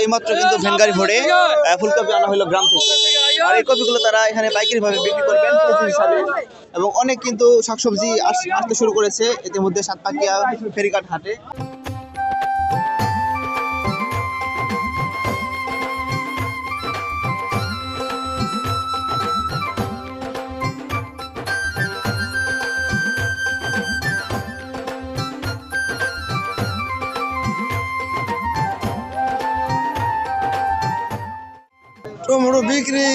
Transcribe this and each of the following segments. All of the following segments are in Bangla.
এইমাত্র কিন্তু ভ্যানগাড়ি ভরে ফুল ফুলকপি আনা হলো গ্রাম থেকে। আর এই কপিগুলো তারা এখানে পাইকারি ভাবে বিক্রি করবেন কেজি হিসাবে। এবং অনেক কিন্তু শাকসবজি আস- আসতে শুরু করেছে। ইতিমধ্যে মধ্যে সাতপাকিয়া ফেরিঘাট হাটে টমেটো বিক্রি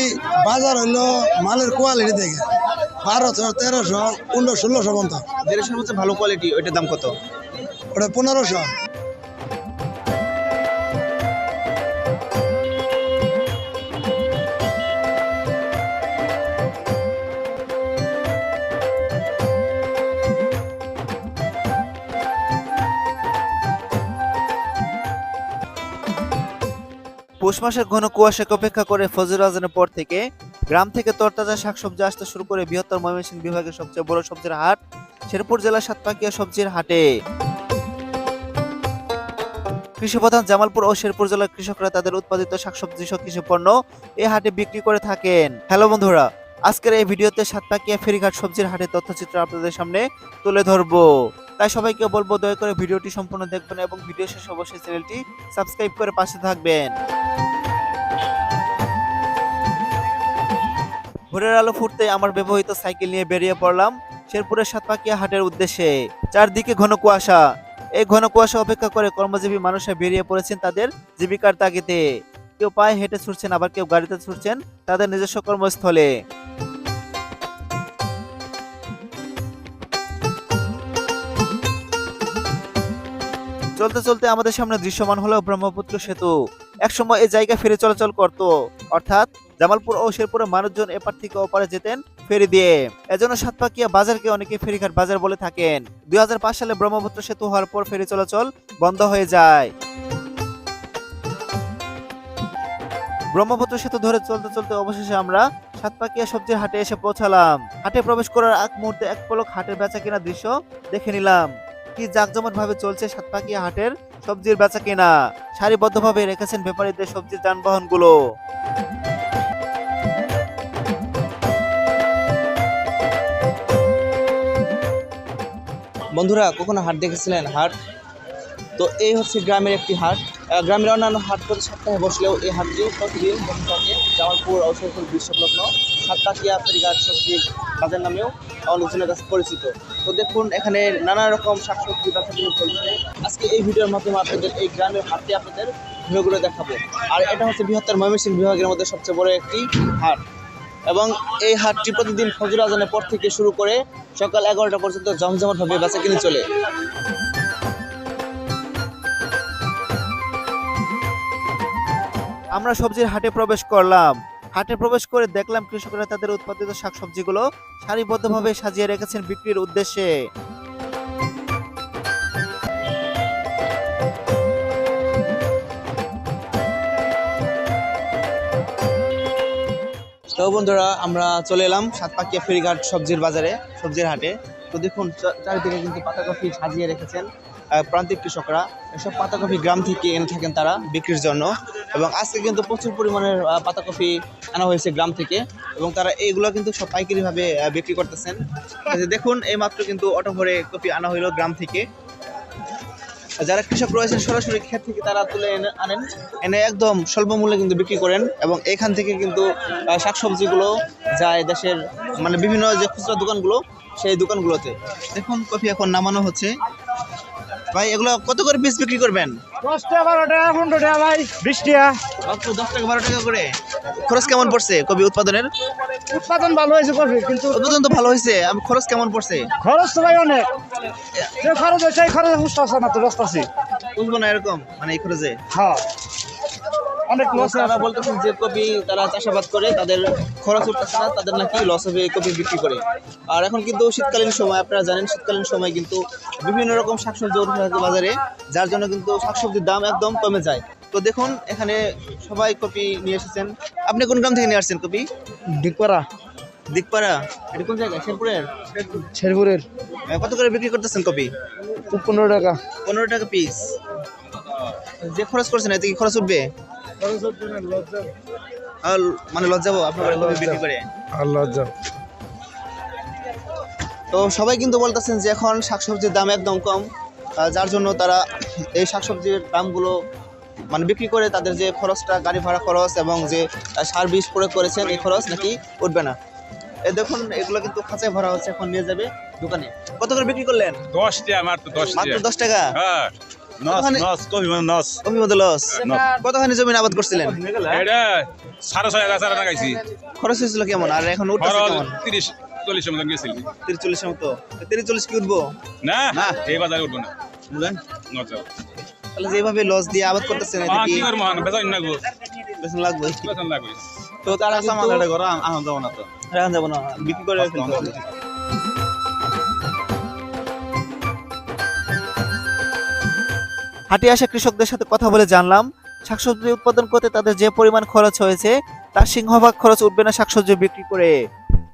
বাজার হইল মালের কোয়ালিটি দেখে। বারোশো তেরোশো পনেরো ষোলোশো পর্যন্ত। যেটা ভালো কোয়ালিটি ওইটার দাম কত? ওটা পনেরোশো। পৌষ মাসের ঘন কুয়াশাকে উপেক্ষা করে ফজর আজানের পর থেকে গ্রাম থেকে তরতাজা শাকসবজি আসতে শুরু করে বৃহত্তর ময়মনসিংহ বিভাগের সবচেয়ে বড় সবজির হাট, শেরপুর জেলার সাতপাকিয়া সবজির হাটে। কৃষি প্রধান জামালপুর ও শেরপুর জেলার কৃষকরা তাদের উৎপাদিত শাকসবজি সহ কৃষি পণ্য এই হাটে বিক্রি করে থাকেন। হ্যালো বন্ধুরা, আজকের এই ভিডিওতে সাতপাকিয়া ফেরিঘাট সবজির হাটের তথ্যচিত্র আপনাদের সামনে তুলে ধরবো। তাই সবাইকে বলব দয়া করে ভিডিওটি সম্পূর্ণ দেখবেন এবং ভিডিও শেষে অবশ্যই চ্যানেলটি সাবস্ক্রাইব করে পাশে থাকবেন। ভোরের আলো ফুটতে আমার ব্যবহৃত সাইকেল নিয়ে বেরিয়ে পড়লাম শেরপুরের সাতপাকিয়া হাটের উদ্দেশ্যে। চারদিকে ঘন কুয়াশা। এই ঘন কুয়াশা অপেক্ষা করে কর্মজীবী মানুষরা বেরিয়ে পড়েছেন তাদের জীবিকার তাগিদে। কেউ পায়ে হেঁটে ছুটছেন, আবার কেউ গাড়িতে ছুটছেন তাদের নিজস্ব কর্মস্থলে। চলতে চলতে আমাদের সামনে দৃশ্যমান হলো ব্রহ্মপুত্র সেতু। একসময় এই জায়গা ফেরি চলাচল করত। অর্থাৎ জামালপুর ও শেরপুরের মানুষজন এপার থেকে ওপারে যেতেন ফেরি দিয়ে। এজন্য সাতপাকিয়া বাজারকে অনেকে ফেরিঘাট বাজার বলে থাকেন। দুই সালে ব্রহ্মপুত্র সেতু হওয়ার পর ফেরি চলাচল বন্ধ হয়ে যায়। ব্রহ্মপুত্র সেতু ধরে চলতে চলতে অবশেষে আমরা সাতপাকিয়া সবজির হাটে এসে পৌঁছালাম। হাটে প্রবেশ করার আগ মুহূর্তে এক পলক হাটের বেচা কেনা দৃশ্য দেখে নিলাম। কি জাকজমট ভাবে চলছে সাতপাকিয়া হাটের? সবজির বেচা কেনা। সারিবদ্ধভাবে রেখেছেন ব্যাপারীদের সবজির যানবাহনগুলো বন্ধুরা, কখনো হাট দেখেছিলেন? হাট? তো এই হচ্ছে গ্রামের একটি হাট। গ্রামের অন্যান্য হাট প্রতি সপ্তাহে বসলেও এই হাটটি প্রতিদিন থাকে জামালপুর ঔষধপুর বিশ্বপ্লগ্ন সাতটাকিয়া ফেরিঘাট, সবজির বাজার নামেও অনেকজনের কাছে পরিচিত। তো দেখুন, এখানে নানা রকম শাকসবজি কিনে চলছে আজকে এই ভিডিওর মাধ্যমে আপনাদের এই গ্রামের হাটটি আপনাদের ঘুরে দেখাবো। আর এটা হচ্ছে বৃহত্তর ময়মনসিংহ বিভাগের মধ্যে সবচেয়ে বড় একটি হাট। এবং এই হাটটি প্রতিদিন ফজর আজানের পর থেকে শুরু করে সকাল এগারোটা পর্যন্ত জমজমাটভাবে বেচা কিনে চলে। আমরা সবজির হাটে প্রবেশ করলাম। হাটে প্রবেশ করে দেখলাম কৃষকরা তাদের উৎপাদিত শাকসবজিগুলো সারিবদ্ধভাবে সাজিয়ে রেখেছেন বিক্রির উদ্দেশ্যে। তো বন্ধুরা, আমরা চলে এলাম সাতপাকিয়া ফেরিঘাট সবজির বাজারে, সবজির হাটে। তো দেখুন চারিদিকে কিন্তু পাতাকপি সাজিয়ে রেখেছেন প্রান্তিক কৃষকরা। এসব পাতাকপি গ্রাম থেকে এনে থাকেন তারা বিক্রির জন্য। এবং আজকে কিন্তু প্রচুর পরিমাণের পাতাকপি আনা হয়েছে গ্রাম থেকে এবং তারা এইগুলো কিন্তু সব পাইকারিভাবে বিক্রি করতেছেন। দেখুন এই মাত্র কিন্তু অটো ভরে কপি আনা হইল গ্রাম থেকে। যারা কৃষক রয়েছেন, সরাসরি ক্ষেত থেকে তারা তুলে এনে আনেন। এনে একদম স্বল্প মূল্যে কিন্তু বিক্রি করেন এবং এখান থেকে কিন্তু শাকসবজিগুলো যায় দেশের মানে বিভিন্ন যে খুচরা দোকানগুলো, সেই দোকানগুলোতে। দেখুন কফি এখন নামানো হচ্ছে। ভাই এগুলো কত করে পিস বিক্রি করবেন? দশ টাকা বারো টাকা পনেরো টাকা ভাই বিশ টাকা। দশ টাকা বারো টাকা করে। খরচ কেমন পড়ছে কবি উৎপাদনের? উৎপাদন ভালো হয়েছে কফি কিন্তু উৎপাদন তো ভালো হয়েছে খরচ কেমন পড়ছে? খরচ তো ভাই অনেক। যে খরচ হয়েছে এই খরচ হুষ্ট আছে না তো ব্যস্ত আছি। বুঝব না এরকম মানে এই খরচে? হ্যাঁ। অনেক লস তারা বলতেছেন যে কপি তারা চাষাবাদ করে তাদের খরচ উঠতেছে না তাদের নাকি লস হবে কপি বিক্রি করে। আর এখন কিন্তু শীতকালীন সময় আপনারা জানেন শীতকালীন সময় কিন্তু বিভিন্ন রকম শাকসবজি উঠে থাকে বাজারে যার জন্য কিন্তু শাকসবজির দাম একদম কমে যায়। তো দেখুন এখানে সবাই কপি নিয়ে এসেছেন। আপনি কোন গ্রাম থেকে নিয়ে আসছেন কপি? ডিগপাড়া দিকপাড়া। এটা কোন জায়গায় শেরপুরের? শেরপুরের। কত করে বিক্রি করতেছেন কপি? পনেরো টাকা। পনেরো টাকা পিস যে খরচ করছেন এতে কি খরচ উঠবে? মানে লজ্জাবো আপনার বিক্রি করে? তো সবাই কিন্তু বলতেছেন যে এখন শাকসবজির দাম একদম কম যার জন্য তারা এই শাকসবজির দামগুলো মানে বিক্রি করে তাদের যে খরচটা গাড়ি ভাড়া খরচ এবং যে সার বিষ প্রয়োগ করেছেন এই খরচ নাকি উঠবে না। এই দেখুন এগুলো কিন্তু খাঁচায় ভরা হচ্ছে এখন নিয়ে যাবে দোকানে। কত করে বিক্রি করলেন? দশ টাকা মাত্র দশ মাত্র টাকা দশ টাকা? হ্যাঁ। নস নস কবি মানে নস। অভিমত লস। কতখানি জমিন আবাদ করছিলেন? এটা সাড়ে ছয় হাজার টাকা গাইছি খরচ হয়েছিল কেমন? আর এখন কেমন? তিরিশ চল্লিশ মতন গেছিল। তিরিশ চল্লিশের মতো। তিরিশ চল্লিশ কি উঠবো? না এই বাজারে উঠবো না। বুঝলেন নজর তাহলে যেভাবে লস দিয়ে আবাদ করতেছেন এটা কি কি মহান বেতন না বেতন লাগবে। বেতন লাগবে। তো তারা করো আহ যাব না তো। যাব না। বিক্রি করে হাটে আসা কৃষকদের সাথে কথা বলে জানলাম, শাকসবজি উৎপাদন করতে তাদের যে পরিমাণ খরচ হয়েছে, তার সিংহভাগ খরচ উঠবে না শাকসবজি বিক্রি করে।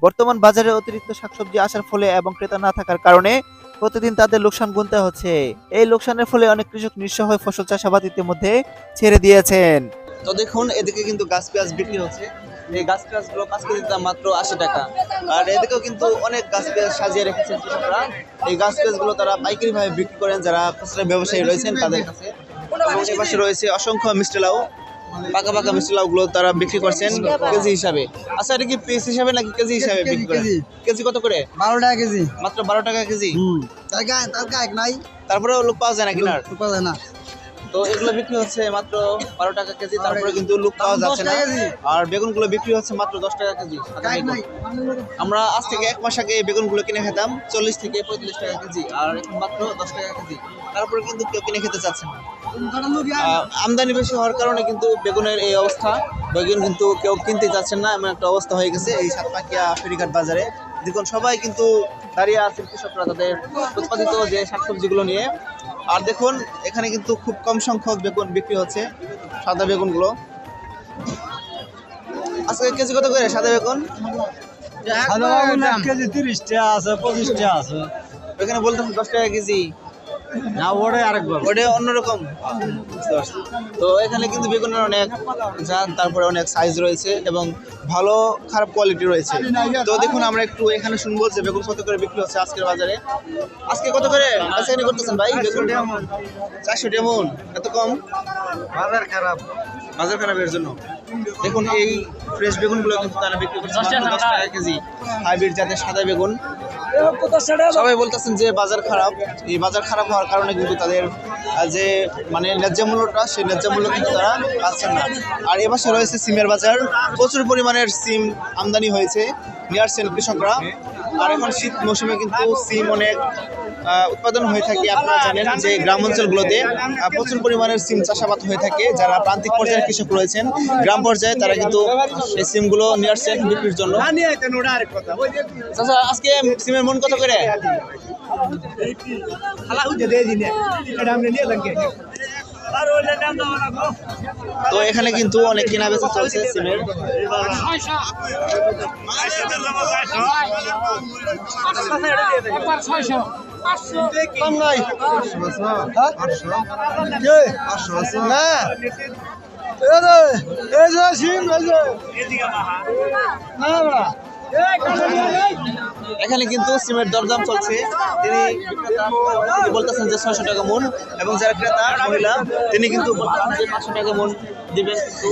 বর্তমান বাজারে অতিরিক্ত শাকসবজি আসার ফলে এবং ক্রেতা না থাকার কারণে প্রতিদিন তাদের লোকসান গুনতে হচ্ছে। এই লোকসানের ফলে অনেক কৃষক নিঃস্ব হয়ে ফসল চাষাবাদ ইতিমধ্যে ছেড়ে দিয়েছেন। তো দেখুন, এদিকে কিন্তু গাছ পেঁয়াজ বিক্রি হচ্ছে। এই গাছ পাঁচ কেজির দাম মাত্র আশি টাকা। আর এদিকেও কিন্তু অনেক গাছ সাজিয়ে রেখেছেন কৃষকরা। এই গাছ তারা পাইকারি ভাবে বিক্রি করেন যারা খুচরা ব্যবসায়ী রয়েছেন তাদের কাছে। পাশে রয়েছে অসংখ্য মিষ্টি লাউ পাকা পাকা মিষ্টি লাউ গুলো তারা বিক্রি করছেন কেজি হিসাবে। আচ্ছা এটা কি পিস হিসাবে নাকি কেজি হিসাবে বিক্রি করেন? কেজি। কেজি কত করে? বারো টাকা কেজি। মাত্র বারো টাকা কেজি। তার গায়ে নাই। তারপরেও লোক পাওয়া যায় না? কিনার পাওয়া যায় না। তো এগুলো বিক্রি হচ্ছে মাত্র বারো টাকা কেজি তারপরে কিন্তু লুক পাওয়া যাচ্ছে না। আর বেগুনগুলো বিক্রি হচ্ছে মাত্র দশ টাকা কেজি। নাই। আমরা আজ থেকে এক মাস আগে বেগুনগুলো কিনে খেতাম চল্লিশ থেকে টাকা কেজি আর এখন মাত্র দশ টাকা কেজি। তারপরে কিন্তু কেউ কিনে খেতে চাচ্ছে না। আমদানি বেশি হওয়ার কারণে কিন্তু বেগুনের এই অবস্থা বেগুন কিন্তু কেউ কিনতে যাচ্ছেন না এমন একটা অবস্থা হয়ে গেছে এই সাতপাকিয়া ফেরিঘাট বাজারে। দেখুন সবাই কিন্তু দাঁড়িয়ে আছেন কৃষকরা তাদের উৎপাদিত যে শাকসবজিগুলো নিয়ে। আর দেখুন এখানে কিন্তু খুব কম সংখ্যক বেগুন বিক্রি হচ্ছে সাদা বেগুনগুলো। আজকে কেজি কত করে সাদা বেগুন? কেজি তিরিশটা আছে পঁচিশটা আছে। এখানে বলতেছেন দশ টাকা কেজি। না ওটাই আরেকবার। ওটা অন্যরকম। তো এখানে কিন্তু বেগুনের অনেক জাত তারপরে অনেক সাইজ রয়েছে এবং ভালো খারাপ কোয়ালিটি রয়েছে। তো দেখুন আমরা একটু এখানে শুনব যে বেগুন কত করে বিক্রি হচ্ছে আজকের বাজারে। আজকে কত করে? আজকে করতেছেন ভাই বেগুন? চারশো ডেমন এত কম? বাজার খারাপ। বাজার খারাপের জন্য। দেখুন এই ফ্রেশ বেগুনগুলো কিন্তু তারা বিক্রি করছে দশ টাকা কেজি। হাইব্রিড জাতের সাদা বেগুন। সবাই বলতেছেন যে বাজার খারাপ। এই বাজার খারাপ হওয়ার কারণে কিন্তু তাদের যে মানে ন্যায্য মূল্যটা সেই ন্যায্য মূল্য কিন্তু তারা পাচ্ছেন না। আর এ পাশে রয়েছে সিমের বাজার। প্রচুর পরিমাণের সিম আমদানি হয়েছে। নিয়ে আসছেন কৃষকরা। আর এখন শীত মৌসুমে কিন্তু সিম অনেক উৎপাদন হয়ে থাকে, আপনারা জানেন যে গ্রাম অঞ্চলগুলোতে প্রচুর পরিমাণের সিম চাষাবাদ হয়ে থাকে, যারা প্রান্তিক পর্যায়ের কৃষক রয়েছেন, গ্রাম পর্যায়ে তারা কিন্তু এই সিমগুলো নিয়ে আসছেন বিক্রির জন্য। আজকে সিমের মন কত করে? তো এখানে কিন্তু অনেক কেনা বেচা চলছে সিমের। না। এখানে কিন্তু সিমের দরদাম চলছে। তিনি বলতেছেন যে ছয়শো টাকা মন এবং যারা ক্রেতা মহিলা তিনি কিন্তু বলছেন যে পাঁচশো টাকা মন দিবেন কিন্তু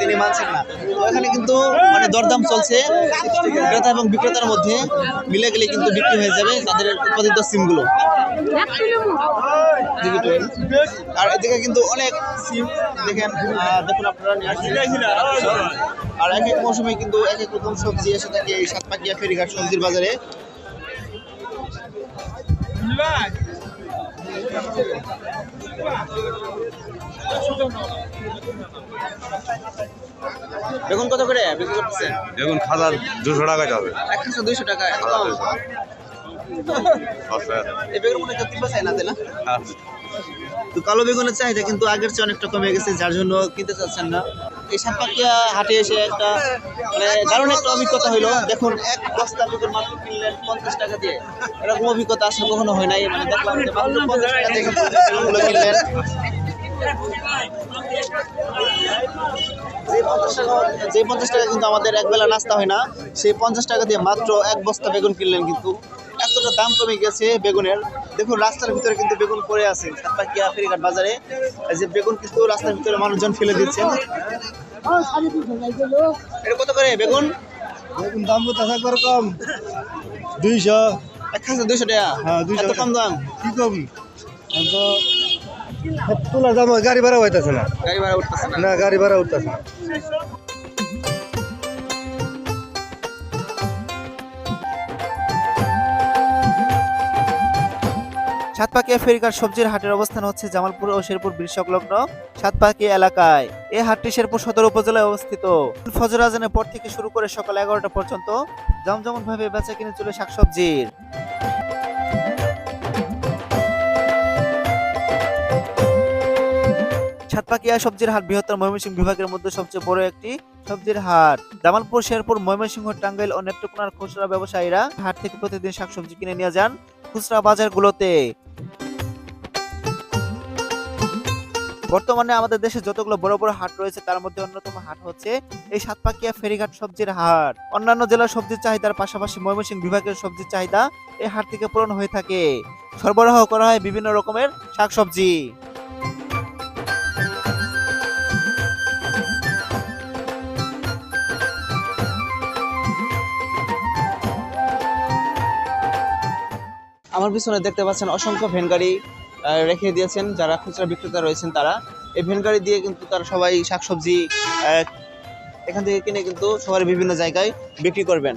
তিনি মানছেন না। তো এখানে কিন্তু মানে দরদাম চলছে। ক্রেতা এবং বিক্রেতার মধ্যে মিলে গেলে কিন্তু বিক্রি হয়ে যাবে তাদের উৎপাদিত সিমগুলো। আর এদিকে কিন্তু অনেক সিম দেখেন দেখুন আপনারা নিয়ে আসছেন। আর এক এক মৌসুমে কিন্তু এক এক রকম সবজি এসে থাকে এই সাতপাকিয়া ফেরিঘাট সবজির বাজারে। বেগুন কত করে? বিক্রি করতেছেন? দেখুন খাজার দুশো টাকা যাবে। একশো দুইশো টাকা এই বেগুন মনে হয় কিনতে না তাই না? তো কালো বেগুনের চাহিদা কিন্তু আগের চেয়ে অনেকটা কমে গেছে, যার জন্য কিনতে চাচ্ছেন না। এই হাটে এসে একটা মানে দারুণ একটা অভিজ্ঞতা হইল। দেখুন, এক বস্তা বেগুন মাত্র কিনলেন পঞ্চাশ টাকা দিয়ে। এরকম অভিজ্ঞতা আসলে কখনো হয় নাই মানে দেখলাম যে পঞ্চাশ টাকা কিন্তু আমাদের একবেলা নাস্তা হয় না, সেই পঞ্চাশ টাকা দিয়ে মাত্র এক বস্তা বেগুন কিনলেন কিন্তু। এতটা দাম কমে গেছে বেগুনের দেখুন রাস্তার ভিতরে কিন্তু বেগুন পড়ে আছে। সাতপাকিয়া ফেরিঘাট বাজারে এই যে বেগুন কিন্তু রাস্তার ভিতরে মানুষজন ফেলে দিচ্ছেন এটা কত করে বেগুন? বেগুন দাম কত একবার কম। দুইশো। এক খাসে দুইশো টাকা? হ্যাঁ, 200 এত কম দাম? কি কম? দাম গাড়ি ভাড়া হইতেছে না। গাড়ি ভাড়া উঠতেছে না। না গাড়ি ভাড়া উঠতেছে না। সাতপাকিয়া ফেরিঘাট সবজির হাটের অবস্থান হচ্ছে জামালপুর ও শেরপুর ব্রিজ সংলগ্ন সাতপাকিয়া এলাকায়। এই হাটটি শেরপুর সদর উপজেলায় অবস্থিত। ফজর আজানের পর থেকে শুরু করে সকাল এগারোটা পর্যন্ত জমজমন ভাবে বেচা কিনে চলে শাকসবজির। সাতপাকিয়া সবজির হাট বৃহত্তর ময়মনসিংহ বিভাগের মধ্যে সবচেয়ে বড় একটি সবজির হাট। জামালপুর, শেরপুর, ময়মনসিংহ, টাঙ্গাইল ও নেত্রকোনার খুচরা ব্যবসায়ীরা হাট থেকে প্রতিদিন শাকসবজি কিনে নিয়ে যান খুচরা বাজারগুলোতে। বর্তমানে আমাদের দেশে যতগুলো বড় বড় হাট রয়েছে তার মধ্যে অন্যতম হাট হচ্ছে এই সাতপাকিয়া ফেরিঘাট সবজির হাট। অন্যান্য জেলার সবজির চাহিদার পাশাপাশি ময়মনসিংহ বিভাগের সবজির চাহিদা এই হাট থেকে পূরণ হয়ে থাকে। সরবরাহ করা হয় বিভিন্ন রকমের শাকসবজি। আমার পিছনে দেখতে পাচ্ছেন অসংখ্য ভ্যান গাড়ি আহ, রেখে দিয়েছেন যারা খুচরা বিক্রেতা রয়েছেন তারা। এই ভ্যান গাড়ি দিয়ে কিন্তু তারা সবাই শাকসবজি এখান থেকে কিনে কিন্তু সবার বিভিন্ন জায়গায় বিক্রি করবেন।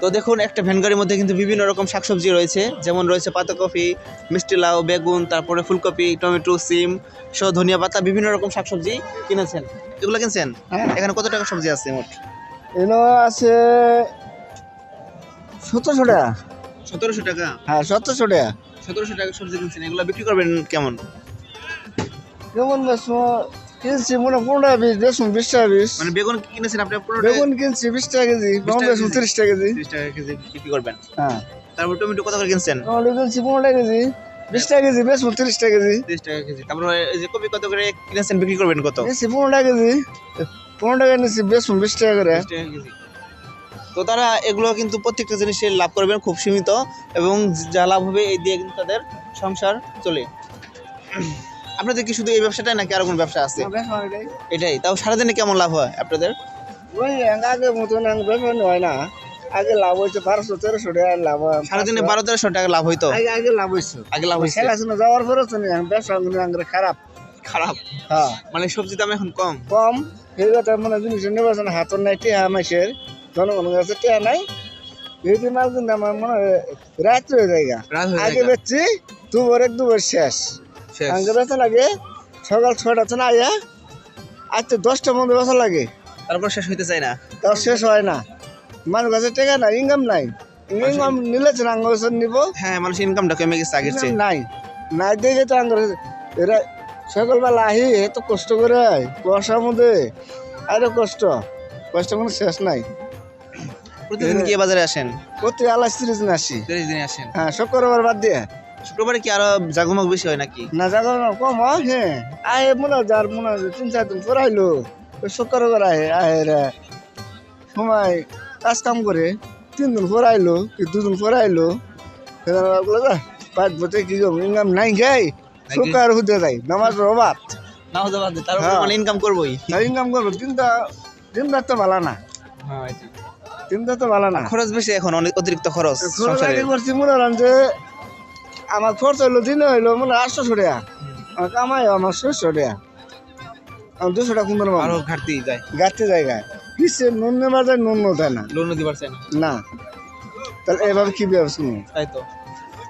তো দেখুন একটা ভ্যান গাড়ির মধ্যে কিন্তু বিভিন্ন রকম শাকসবজি রয়েছে যেমন রয়েছে পাতাকপি মিষ্টি লাউ বেগুন তারপরে ফুলকপি টমেটো সিম সহ ধনিয়া পাতা বিভিন্ন রকম শাকসবজি কিনেছেন। এগুলো কিনছেন? এখানে কত টাকা সবজি আছে মোট? এনো আছে সতেরোশো টাকা। সতেরোশো টাকা? হ্যাঁ সতেরোশো টাকা। সতেরোশো টাকা সবজি কিনছেন এগুলো বিক্রি করবেন কেমন? কেমন বেশো কিনছি মনে পনেরো পিস বিশ টাকা পিস। মানে বেগুন কিনেছেন আপনি? পনেরো বেগুন কিনছি বিশ টাকা কেজি বেসুন তিরিশ টাকা কেজি। তিরিশ টাকা কেজি বিক্রি করবেন। হ্যাঁ। তারপর টমেটো কত করে কিনছেন? টমেটো কিনছি পনেরো টাকা কেজি বিশ টাকা কেজি বেসুন তিরিশ টাকা কেজি। তিরিশ টাকা কেজি। তারপর এই যে কপি কত করে কিনেছেন বিক্রি করবেন কত? পনেরো টাকা কেজি পনেরো টাকা নিচ্ছি বেসুন বিশ টাকা করে। তিরিশ টাকা কেজি। তো তারা এগুলো কিন্তু প্রত্যেকটা জিনিসের লাভ করবেন খুব সীমিত এবং যা লাভ হবে এই দিয়ে কিন্তু তাদের সংসার চলে। আপনাদের কি শুধু এই ব্যবসাটাই নাকি আরও কোনো ব্যবসা আছে? এটাই। তাও সারাদিনে কেমন লাভ হয় আপনাদের? ওই আগে মতন বেসন হয় না। আগে লাভ হয়েছে বারোশো তেরোশো টাকা লাভ হয়। সারাদিনে বারো তেরোশো টাকা লাভ হইতো? আগে আগে লাভ হয়েছে আগে লাভ হয়েছে খেলাধুলা যাওয়ার পরে তো ব্যবসা খারাপ। খারাপ? হ্যাঁ। মানে সবজি দাম এখন কম? কম। সেই কথা মানে জিনিস নির্বাচন হাতর নাই টেহা মাসের জনগণের কাছে টেহা নাই। এই মাল কিন্তু আমার মনে হয় রাত্রি হয়ে যায়। রাত আগে বেচছি দুবার এক দুবার শেষ। আগে বেচা লাগে সকাল ছয়টা তো না আইয়া আজ তো দশটার মধ্যে বেচা লাগে। তারপর শেষ হইতে চায় না। তাও শেষ হয় না। মানুষ কাছে টেকা নাই ইনকাম নাই। ইনকাম নিলে তো আঙ্গ নিব। হ্যাঁ মানুষের ইনকামটা কমে গেছে আগের চেয়ে। নাই। নাই দেখে তো আঙ্গুর এরা সকালবেলা আহি এত কষ্ট করে কুয়াশার মধ্যে। আরে কষ্ট। কষ্ট কোনো শেষ নাই। প্রতিদিন কি বাজারে আসেন? প্রতি আলাস তিরিশ দিন আসি। তিরিশ দিনে আসেন? হ্যাঁ শুক্রবার বাদ দিয়ে। শুক্রবারে কি আরও জাগমগ বেশি হয় নাকি? না জাগর কম হয় হ্যাঁ। আয় মনে হয় যার মনে হয় তিন চার দিন পড়াইলো ওই শুক্রবার আহে আহে রে। সময় কাজ কাম করে তিন দিন পড়াইলো কি দুদিন পড়াইলো পাঁচ বছর কি ইনকাম নাই খাই শুক্র হুদে যাই নামাজ অবাদ না হতে পারবে তার হ্যাঁ। ইনকাম করবোই। ইনকাম করব দিনটা দিনটা তো ভালো না। দিনটা তো ভালো না। খরচ বেশি এখন অনেক অতিরিক্ত খরচ সংসারে করছি মনে হলাম যে আমার খরচ হইল দিনে হইল মনে টাকা। আমার কামাই আমার ছয়শো টাকা। আমার দুশো টাকা আরও ঘাটতি যায়। গাছতে জায়গায়। কিসে নুন নেবার যায় নুন দেয় না। লোন দিতে পারছে না। না। তাহলে এভাবে কি ব্যবস্থা নেই তাই তো।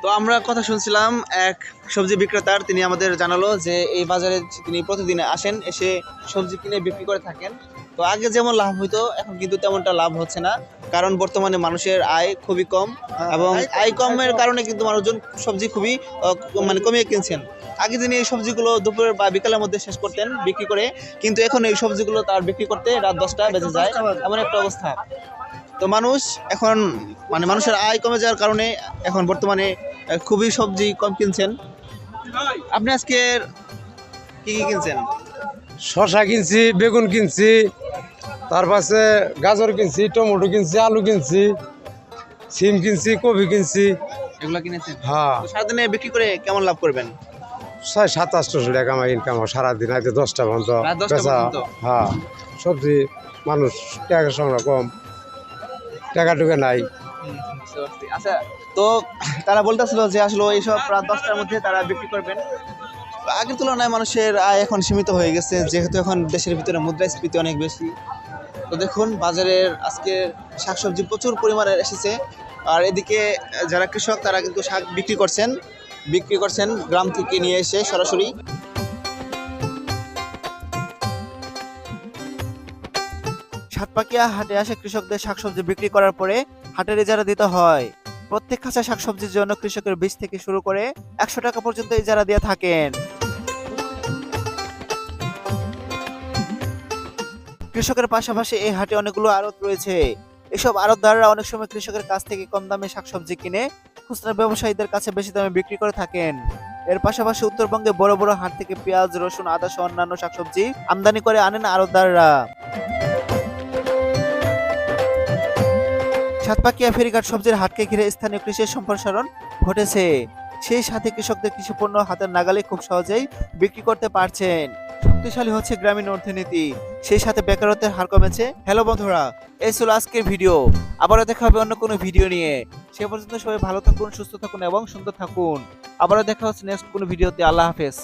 তো আমরা কথা শুনছিলাম এক সবজি বিক্রেতার তিনি আমাদের জানালো যে এই বাজারে তিনি প্রতিদিন আসেন এসে সবজি কিনে বিক্রি করে থাকেন। তো আগে যেমন লাভ হইতো এখন কিন্তু তেমনটা লাভ হচ্ছে না। কারণ বর্তমানে মানুষের আয় খুবই কম এবং আয় কমের কারণে কিন্তু মানুষজন সবজি খুবই মানে কমিয়ে কিনছেন। আগে তিনি এই সবজিগুলো দুপুরের বা বিকালের মধ্যে শেষ করতেন বিক্রি করে কিন্তু এখন এই সবজিগুলো তার বিক্রি করতে রাত দশটা বেজে যায় এমন একটা অবস্থা। তো মানুষ এখন মানে মানুষের আয় কমে যাওয়ার কারণে এখন বর্তমানে খুবই সবজি কম কিনছেন। আপনি আজকে কি কি কিনছেন? শশা কিনছি বেগুন কিনছি তার পাশে গাজর কিনছি টমেটো কিনছি আলু কিনছি সিম কিনছি কফি কিনছি। এগুলো কিনেছেন? হ্যাঁ। সারাদিনে বিক্রি করে কেমন লাভ করবেন? ছয় সাত আটশো টাকা আমার ইনকাম হয় সারাদিন আজকে দশটা পর্যন্ত বেচা। হ্যাঁ। সবজি মানুষ টাকা সংগ্রহ কম টাকা টুকা নাই। আচ্ছা তো তারা বলতেছিল যে আসলে এইসব রাত দশটার মধ্যে তারা বিক্রি করবেন। আগের তুলনায় মানুষের আয় এখন সীমিত হয়ে গেছে যেহেতু এখন দেশের ভিতরে মুদ্রাস্ফীতি অনেক বেশি। তো দেখুন, বাজারের আজকে শাকসবজি প্রচুর পরিমাণে এসেছে। আর এদিকে যারা কৃষক, তারা কিন্তু শাক বিক্রি করছেন। বিক্রি করছেন গ্রাম থেকে নিয়ে এসে সরাসরি। সাতপাকিয়া হাটে আসে কৃষকদের শাকসবজি বিক্রি করার পরে হাটের ইজারা দিতে হয়। প্রত্যেক খাঁচা শাকসবজির জন্য কৃষকের বীজ থেকে শুরু করে একশো টাকা পর্যন্ত ইজারা দিয়ে থাকেন। কৃষকের পাশাপাশি এই হাটে অনেকগুলো আড়ত রয়েছে। এসব আড়তদাররা অনেক সময় কৃষকের কাছ থেকে কম দামে শাকসবজি কিনে খুচরা ব্যবসায়ীদের কাছে বেশি দামে বিক্রি করে থাকেন। এর পাশাপাশি উত্তরবঙ্গে বড় বড় হাট থেকে পেঁয়াজ, রসুন, আদা সহ অন্যান্য শাকসবজি আমদানি করে আনেন আড়তদাররা। সাতপাকিয়া ফেরিঘাট সবজির হাটকে ঘিরে স্থানীয় কৃষির সম্প্রসারণ ঘটেছে। সেই সাথে কৃষকদের কৃষি পণ্য হাতের নাগালে খুব সহজেই বিক্রি করতে পারছেন। শক্তিশালী হচ্ছে গ্রামীণ অর্থনীতি। সেই সাথে বেকারত্বের হার কমেছে। হ্যালো বন্ধুরা, এই ছিল আজকের ভিডিও। আবারও দেখা হবে অন্য কোনো ভিডিও নিয়ে। সে পর্যন্ত সবাই ভালো থাকুন, সুস্থ থাকুন এবং সুন্দর থাকুন। আবারও দেখা হচ্ছে নেক্সট কোনো ভিডিওতে। আল্লাহ হাফেজ।